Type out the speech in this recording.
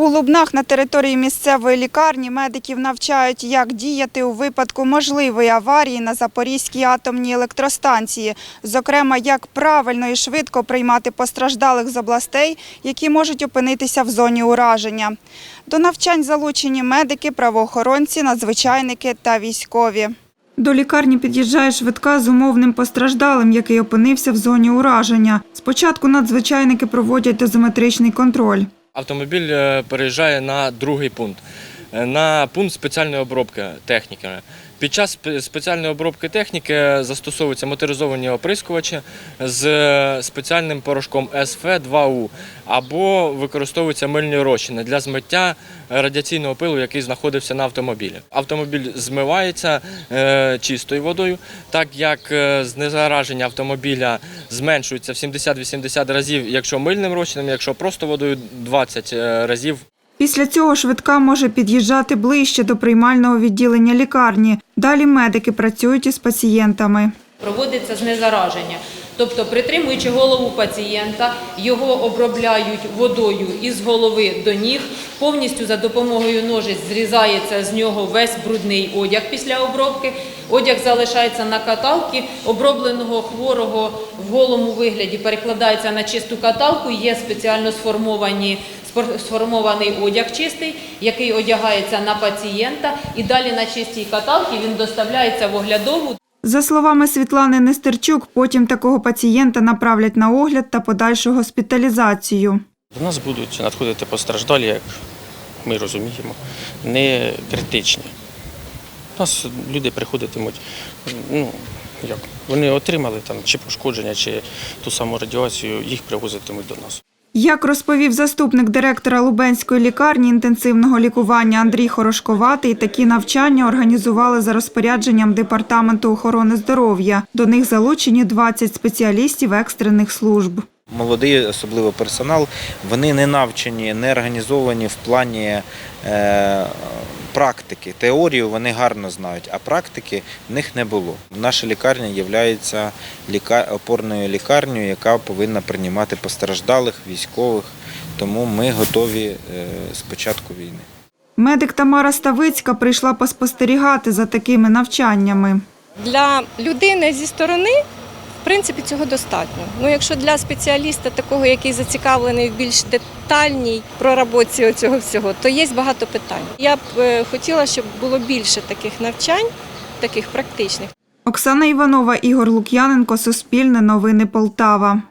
У Лубнах на території місцевої лікарні медиків навчають, як діяти у випадку можливої аварії на Запорізькій атомній електростанції, зокрема, як правильно і швидко приймати постраждалих з областей, які можуть опинитися в зоні ураження. До навчань залучені медики, правоохоронці, надзвичайники та військові. До лікарні під'їжджає швидка з умовним постраждалим, який опинився в зоні ураження. Спочатку надзвичайники проводять дозиметричний контроль. Автомобіль е, переїжджає на другий пункт, на пункт спеціальної обробки техніки. Під час спеціальної обробки техніки застосовуються моторизовані оприскувачі з е, спеціальним порошком СФ2У або використовуються мильні розчини для змиття радіаційного пилу, який знаходився на автомобілі. Автомобіль змивається е, чистою водою, так як е, знезараження автомобіля зменшується в 70-80 разів, якщо мильним розчином, якщо просто водою 20 е, разів Після цього швидка може під'їжджати ближче до приймального відділення лікарні. Далі медики працюють із пацієнтами. Проводиться знезараження. Тобто, притримуючи голову пацієнта, його обробляють водою із голови до ніг. Повністю за допомогою ножиць зрізається з нього весь брудний одяг після обробки. Одяг залишається на каталці. Обробленого хворого в голому вигляді перекладається на чисту каталку. Є спеціально сформовані сформований одяг чистий, який одягається на пацієнта, і далі на чистій каталці він доставляється в оглядову. За словами Світлани Нестерчук, потім такого пацієнта направлять на огляд та подальшу госпіталізацію. До нас будуть надходити постраждалі, як ми розуміємо, не критичні. У нас люди приходитимуть, ну, як, вони отримали там чи пошкодження, чи ту саму радіацію, їх привозитимуть до нас. Як розповів заступник директора Лубенської лікарні інтенсивного лікування Андрій Хорошковатий, такі навчання організували за розпорядженням Департаменту охорони здоров'я. До них залучені 20 спеціалістів екстрених служб. Молодий, особливо персонал, вони не навчені, не організовані в плані е, практики. Теорію вони гарно знають, а практики в них не було. Наша лікарня є опорною лікарнею, яка повинна приймати постраждалих, військових. Тому ми готові е, з початку війни. Медик Тамара Ставицька прийшла поспостерігати за такими навчаннями. Для людини зі сторони, в принципі, цього достатньо. Ну, якщо для спеціаліста, такого, який зацікавлений в більш детальній проработці цього всього, то є багато питань. Я б е, хотіла, щоб було більше таких навчань, таких практичних. Оксана Іванова, Ігор Лук'яненко, Суспільне новини Полтава.